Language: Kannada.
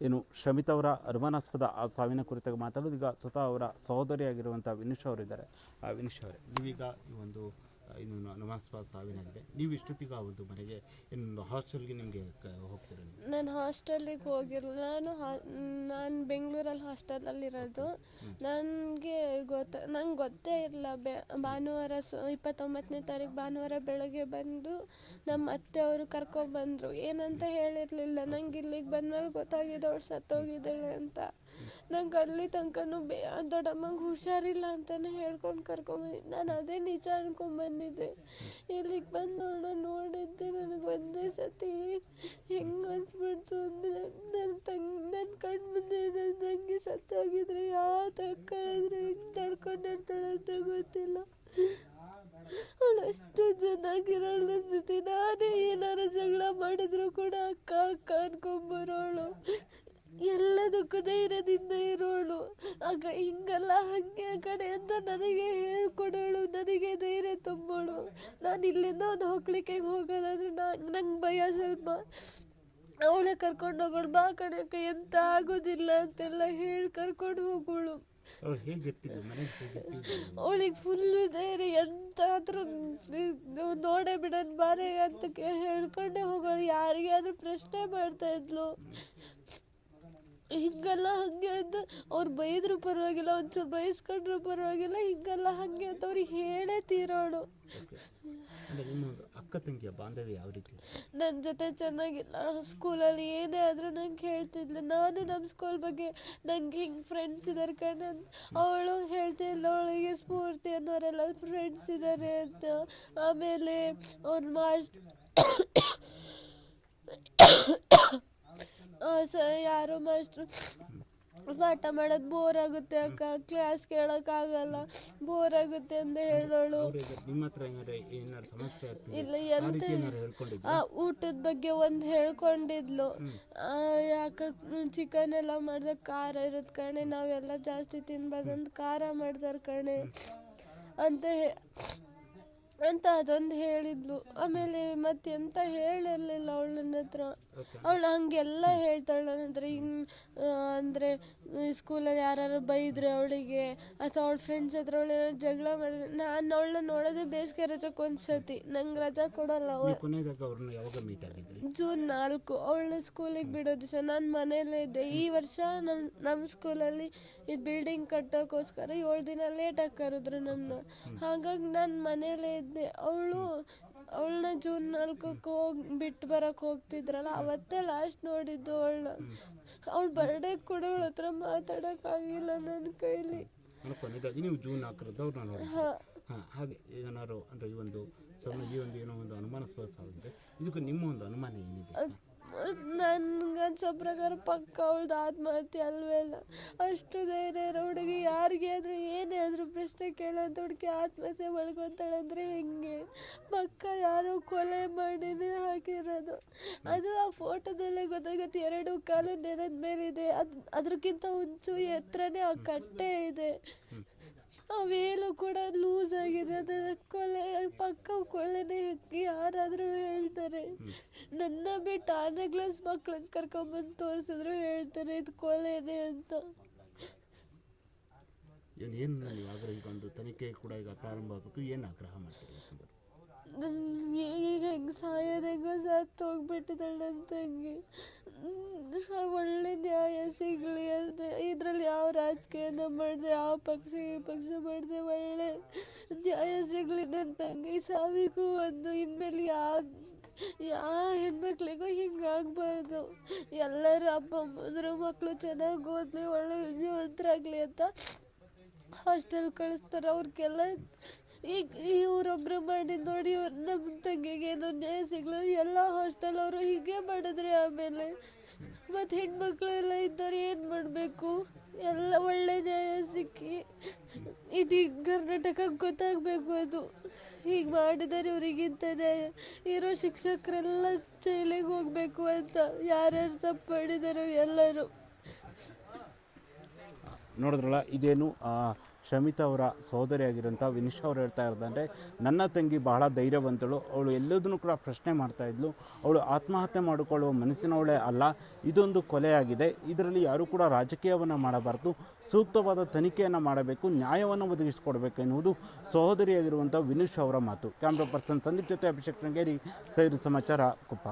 ಏನು ಶಮಿತ್ ಅವರ ಅನುಮಾನಾಸ್ಪದ ಆ ಸಾವಿನ ಕುರಿತಾಗಿ ಮಾತಾಡೋದು. ಈಗ ಸ್ವತಃ ಅವರ ಸಹೋದರಿಯಾಗಿರುವಂಥ ವಿನಿಶ್ ಅವರಿದ್ದಾರೆ. ಆ ವಿನಿಶ್ ಅವರೇ ನೀವೀಗ ಈ ಒಂದು ಇನ್ನೊಂದು ಅನುಮಾನಾಸ್ಪದ ಸಾವಿನಾಗಿದೆ ನೀವು ಇಷ್ಟೊತ್ತಿಗೆ ಆ ಒಂದು ಮನೆಗೆ ಇನ್ನೊಂದು ಹಾಸ್ಟೆಲ್ಗೆ ನಿಮಗೆ ಹೋಗ್ತೀರ ನಾನು ಹಾಸ್ಟೆಲಿಗೆ ಹೋಗಿರಲಿಲ್ಲ ನಾನು ಹಾ ನಾನು ಬೆಂಗಳೂರಲ್ಲಿ ಹಾಸ್ಟೆಲಲ್ಲಿರೋದು ನನಗೆ ಗೊತ್ತ, ನಂಗೆ ಗೊತ್ತೇ ಇಲ್ಲ. ಬೆ, ಭಾನುವಾರ ಸ ಇಪ್ಪತ್ತೊಂಬತ್ತನೇ ತಾರೀಕು ಭಾನುವಾರ ಬೆಳಗ್ಗೆ ಬಂದು ನಮ್ಮ ಅತ್ತೆಯವರು ಕರ್ಕೊಬಂದರು ಏನಂತ ಹೇಳಿರಲಿಲ್ಲ. ನಂಗೆ ಇಲ್ಲಿಗೆ ಬಂದಮೇಲೆ ಗೊತ್ತಾಗಿದೆ ಅವಳು ಸತ್ತೋಗಿದ್ದಾಳೆ ಅಂತ. ನಂಗೆ ಅಲ್ಲಿ ತನಕನೂ ಬೇ, ದೊಡ್ಡಮ್ಮಂಗೆ ಹುಷಾರಿಲ್ಲ ಅಂತಲೇ ಹೇಳ್ಕೊಂಡು ಕರ್ಕೊಂಬಂದಿದ್ದೆ ನಾನು ಅದೇ ನಿಜ ಅನ್ಕೊಂಬಂದಿದ್ದೆ ಇಲ್ಲಿಗೆ ಬಂದು ನೋಡಿದ್ದೆ, ನನಗೆ ಒಂದೇ ಸತಿ ಹೆಂಗೆ ಅನ್ಸ್ಬಿಡ್ತು ಅಂದರೆ ನನ್ನ ತಂಗ್ ನನ್ನ ಕಣ್ಣು ಮುಂದೆ ನನ್ನ ತಂಗಿ ಸತ್ತೋಗಿದ್ರೆ ಯಾವ ತಕ್ಕಾದ್ರೆ ಹೆಂಗೆ ನಡ್ಕೊಂಡಿರ್ತಾಳೆ ಅಂತ ಗೊತ್ತಿಲ್ಲ. ಅವಳು ಅಷ್ಟು ಚೆನ್ನಾಗಿರೋಳು ಜೊತೆ ನಾನೇ ಏನಾರು ಜಗಳ ಮಾಡಿದ್ರು ಕೂಡ ಅಕ್ಕ ಅಕ್ಕ ಅನ್ಕೊಂಬರೋಳು. ಎಲ್ಲದಕ್ಕೂ ಧೈರ್ಯದಿಂದ ಇರೋಳು. ಆಗ ಹಿಂಗಲ್ಲ ಹಂಗೆ ಕಡೆ ಅಂತ ನನಗೆ ಹೇಳ್ಕೊಡೋಳು. ನನಗೆ ಧೈರ್ಯ ತುಂಬೋಳು. ನಾನು ಇಲ್ಲಿಂದ ಒಂದು ಹೋಗ್ಲಿಕ್ಕೆ ಹೋಗೋದಾದ್ರೆ ನಂಗೆ ಭಯ ಸ್ವಲ್ಪ. ಅವಳೇ ಕರ್ಕೊಂಡು ಹೋಗೋಳು ಬಾ ಕಣಕ್ಕೆ ಎಂತ ಆಗೋದಿಲ್ಲ ಅಂತೆಲ್ಲ ಹೇಳಿ ಕರ್ಕೊಂಡು ಹೋಗೋಳು ಅವಳಿಗೆ ಫುಲ್ಲು ಧೈರ್ಯ ಎಂತಾದ್ರೂ ನೋಡೇ ಬಿಡೋದು ಬಾರೆ ಅಂತ ಹೇಳ್ಕೊಂಡೇ ಹೋಗೋಳು. ಯಾರಿಗಾದ್ರೂ ಪ್ರಶ್ನೆ ಮಾಡ್ತಾ ಇದ್ಲು. ಹಿಂಗಲ್ಲ ಹಾಗೆ ಅಂತ ಅವ್ರು ಬೈದ್ರು ಪರವಾಗಿಲ್ಲ ಒಂಚೂರು ಬೈಸ್ಕೊಂಡ್ರು ಪರವಾಗಿಲ್ಲ ಹೀಗೆಲ್ಲ ಹಾಗೆ ಅಂತ ಅವ್ರಿಗೆ ಹೇಳೇ ತೀರೋಳು ಅಕ್ಕ ತಂಗಿಯ ಬಾಂಧವ್ಯ ಯಾವ ರೀತಿ? ನನ್ನ ಜೊತೆ ಚೆನ್ನಾಗಿಲ್ಲ ಸ್ಕೂಲಲ್ಲಿ ಏನೇ ಆದರೂ ನಂಗೆ ಹೇಳ್ತಿದ್ಲು. ನಾನು ನಮ್ಮ ಸ್ಕೂಲ್ ಬಗ್ಗೆ ನಂಗೆ ಹಿಂಗೆ ಫ್ರೆಂಡ್ಸ್ ಇದ್ದಾರೆ ಕಣ್ಣು ಅಂತ. ಅವಳು ಹೇಳ್ತಿಲ್ಲ ಅವಳಿಗೆ ಸ್ಫೂರ್ತಿ ಅನ್ನೋರೆಲ್ಲ ಫ್ರೆಂಡ್ಸ್ ಇದ್ದಾರೆ ಅಂತ. ಆಮೇಲೆ ಅವ್ನು ಮಾಸ್ಟ್ ಸ ಯಾರು ಮಾಸ್ಟ್ರು ಪಾಠ ಮಾಡೋದು ಬೋರ್ ಆಗುತ್ತೆ ಅಕ್ಕ. ಕ್ಲಾಸ್ ಕೇಳೋಕ್ಕಾಗಲ್ಲ ಬೋರ್ ಆಗುತ್ತೆ ಅಂತ ಹೇಳೋಳು. ಇಲ್ಲ ಎಂತ ಊಟದ ಬಗ್ಗೆ ಒಂದು ಹೇಳ್ಕೊಂಡಿದ್ಲು. ಯಾಕ ಚಿಕನ್ ಎಲ್ಲ ಮಾಡಿದಾಗ ಖಾರ ಇರುತ್ತೆ ಕಣೆ. ನಾವೆಲ್ಲ ಜಾಸ್ತಿ ತಿನ್ಬಾರ್ದಂತ ಖಾರ ಮಾಡ್ತಾರೆ ಕಣೆ. ಅಂತ ಅಂತ ಅದೊಂದು ಹೇಳಿದ್ಲು. ಆಮೇಲೆ ಮತ್ತೆ ಎಂತ ಹೇಳಿರ್ಲಿಲ್ಲ ಅವಳು ನನ್ನ ಹತ್ರ ಅವಳು ಹಂಗೆಲ್ಲ ಹೇಳ್ತಾಳೆ ನನ್ನ ಹತ್ರ. ಹಿಂಗೆ ಅಂದರೆ ಸ್ಕೂಲಲ್ಲಿ ಯಾರು ಬೈದ್ರೆ ಅವಳಿಗೆ ಅಥವಾ ಅವಳ ಫ್ರೆಂಡ್ಸ್ ಹತ್ರ ಅವಳು ಜಗಳ ಮಾಡಿದ್ರೆ ನಾನು ಅವಳನ್ನ ನೋಡೋದೇ ಬೇಸಿಗೆ ರಜಕ್ಕೆ ಒಂದು ಸತಿ ನಂಗೆ ರಜಾ ಕೊಡಲ್ಲ ಜೂನ್ ನಾಲ್ಕು. ಅವಳನ್ನ ಸ್ಕೂಲಿಗೆ ಬಿಡೋ ದಿವಸ. ನಾನು ಮನೇಲೇ ಇದ್ದೆ. ಈ ವರ್ಷ ನಮ್ಮ ನಮ್ಮ ಸ್ಕೂಲಲ್ಲಿ ಇದು ಬಿಲ್ಡಿಂಗ್ ಕಟ್ಟೋಕ್ಕೋಸ್ಕರ ಏಳು ದಿನ ಲೇಟಾಗಿ ಕರೆದ್ರು ನಮ್ಮನ್ನ ಹಾಗಾಗಿ ನಾನು ಮನೇಲೇ ಇದ್ದೆ. ಅವಳು ಅವಳನ್ನ ಜೂನ್ ನಾಲ್ಕಕ್ಕೆ ಹೋಗಿ ಬಿಟ್ಟು ಬರಕ್ಕೆ ಹೋಗ್ತಿದ್ರಲ್ಲ ಅವತ್ತೇ ಲಾಸ್ಟ್ ನೋಡಿದ್ದು ಅವಳನ್ನ ಅವಳು ಬರ್ಡೇ ಕೂಡ ಅವಳ ಹತ್ರ ಮಾತಾಡೋಕ್ಕಾಗಿಲ್ಲ ನನ್ನ ಕೈಲಿ. ಕೊನೆಯದಾಗಿ ನೀವು ಜೂನ್ ನಾಲ್ಕರದ್ದು ಅವ್ರನ್ನ ನೋಡಿ ಹಾಗೆ ಏನಾರು ಅಂದರೆ ಈ ಒಂದು ಈ ಒಂದು ಏನೋ ಒಂದು ಅನುಮಾನಾಸ್ಪದ ಸಾವಿದೆ ಇದಕ್ಕೆ ನಿಮ್ಮ ಒಂದು ಅನುಮಾನ ಏನಿದೆ? ನನ್ಗೆ ಅನ್ಸೋ ಪ್ರಕಾರ ಪಕ್ಕ ಅವಳ್ದು ಆತ್ಮಹತ್ಯೆ ಅಲ್ವೇ ಇಲ್ಲ. ಅಷ್ಟು ಧೈರ್ಯ ಇರೋ ಹುಡುಗಿ ಯಾರಿಗೆ ಆದರೂ, ಏನೇ ಆದರೂ ಪ್ರಶ್ನೆ ಕೇಳೋಂಥ ಹುಡುಗಿ ಆತ್ಮಹತ್ಯೆ ಮಾಡ್ಕೊತಾಳೆ ಹೆಂಗೆ? ಪಕ್ಕ ಯಾರು ಕೊಲೆ ಮಾಡಿನೇ ಹಾಕಿರೋದು ಅದು ಆ ಫೋಟೋದಲ್ಲೇ ಗೊತ್ತಾಗುತ್ತೆ, ಎರಡು ಕಾಲು ನೆಲದ ಮೇಲಿದೆ. ಅದು ಅದಕ್ಕಿಂತ ಹುಂಚು ಎತ್ತರನೇ ಆ ಕಟ್ಟೆ ಇದೆ. ಆ ವೇಲು ಕೂಡ ಲೂಸ್ ಆಗಿದೆ. ಅದರ ಕೊಲೆ ಪಕ್ಕ ಕೊಲೆನೇ ಯಾರಾದರೂ ಹೇಳ್ತಾರೆ ನನ್ನ ಬಿಟ್ಟು ಆರನೇ ಕ್ಲಾಸ್ ಮಕ್ಕಳನ್ನ ಕರ್ಕೊಂಬಂದು ತೋರಿಸಿದ್ರು ಹೇಳ್ತಾರೆ ಇದು ಕೊಲೆನೇ ಅಂತ. ಏನು ಏನು ನೀವು ಆಗ್ರಹ? ಒಂದು ತನಿಖೆ ಕೂಡ ಈಗ ಪ್ರಾರಂಭ ಆಗಬೇಕು. ಏನು ಆಗ್ರಹ ಮಾಡ್ತೀರಿ ಈಗ ಹೆಂಗೆ ಸಾಯೋದು ಹೆಂಗೋ ಸತ್ತು ಹೋಗ್ಬಿಟ್ಟಿದ್ದಾಳೆ ನನ್ನ ತಂಗಿ ಒಳ್ಳೆ ನ್ಯಾಯ ಸಿಗಲಿ ರಾಜಕೀಯನ ಮಾಡಿದೆ, ಆ ಪಕ್ಷ ಈ ಪಕ್ಷ ಮಾಡಿದೆ, ಒಳ್ಳೆ ನ್ಯಾಯ ಸಿಗಲಿ ನನ್ನ ತಂಗಿ ಸಾವಿಗೂ ಒಂದು. ಇನ್ಮೇಲೆ ಯಾ ಯಾ ಹೆಣ್ಮಕ್ಳಿಗೂ ಹಿಂಗಾಗಬಾರ್ದು ಎಲ್ಲರೂ ಅಪ್ಪ, ಅಮ್ಮಂದ್ರು ಮಕ್ಕಳು ಚೆನ್ನಾಗಿ ಓದಲಿ, ಒಳ್ಳೆ ವಿದ್ಯಾವಂತರಾಗಲಿ ಅಂತ ಹಾಸ್ಟೆಲ್ ಕಳಿಸ್ತಾರೆ. ಅವ್ರಿಗೆಲ್ಲ ಈಗ ಇವರೊಬ್ರು ಮಾಡಿ ನೋಡಿ ನಮ್ಮ ತಂಗಿಗೆ ಏನೋ ನ್ಯಾಯ ಸಿಗ್ಲ, ಎಲ್ಲ ಹಾಸ್ಟೆಲ್ ಅವರು ಹೀಗೆ ಮಾಡಿದ್ರೆ ಆಮೇಲೆ ಮತ್ತು ಹೆಣ್ಮಕ್ಳೆಲ್ಲ ಇದ್ದವ್ರು ಏನು ಮಾಡಬೇಕು? ಎಲ್ಲ ಒಳ್ಳೆ ನ್ಯಾಯ ಸಿಕ್ಕಿ ಇಡೀ ಕರ್ನಾಟಕಕ್ಕೆ ಗೊತ್ತಾಗಬೇಕು ಅದು. ಹೀಗೆ ಮಾಡಿದರೆ ಇವರಿಗಿಂತ ನ್ಯಾಯ ಇರೋ ಶಿಕ್ಷಕರೆಲ್ಲ ಜೈಲಿಗೆ ಹೋಗಬೇಕು ಅಂತ. ಯಾರ್ಯಾರು ತಪ್ಪು ಮಾಡಿದಾರೋ ಎಲ್ಲರೂ. ನೋಡಿದ್ರಲ್ಲ, ಇದೇನು ಶಮಿತಾ ಅವರ ಸಹೋದರಿಯಾಗಿರೋಂಥ ವಿನಿಶಾ ಅವರು ಹೇಳ್ತಾ ಇರೋದಂದರೆ, ನನ್ನ ತಂಗಿ ಬಹಳ ಧೈರ್ಯವಂತಳು. ಅವಳು ಎಲ್ಲದನ್ನು ಕೂಡ ಪ್ರಶ್ನೆ ಮಾಡ್ತಾಯಿದ್ಲು ಅವಳು ಆತ್ಮಹತ್ಯೆ ಮಾಡಿಕೊಳ್ಳುವ ಮನಸ್ಸಿನವಳೇ ಅಲ್ಲ, ಇದೊಂದು ಕೊಲೆಯಾಗಿದೆ. ಇದರಲ್ಲಿ ಯಾರೂ ಕೂಡ ರಾಜಕೀಯವನ್ನು ಮಾಡಬಾರ್ದು. ಸೂಕ್ತವಾದ ತನಿಖೆಯನ್ನು ಮಾಡಬೇಕು, ನ್ಯಾಯವನ್ನು ಒದಗಿಸಿಕೊಡಬೇಕು ಎನ್ನುವುದು ಸಹೋದರಿಯಾಗಿರುವಂಥ ವಿನುಷ್ ಅವರ ಮಾತು. ಕ್ಯಾಮ್ರಾ ಪರ್ಸನ್ ಸಂದೀಪ್ ಜೊತೆ ಅಭಿಷೇಕ್ ಶೃಂಗೇರಿ, ಸೈರು ಸಮಾಚಾರ ಕುಪ್ಪ.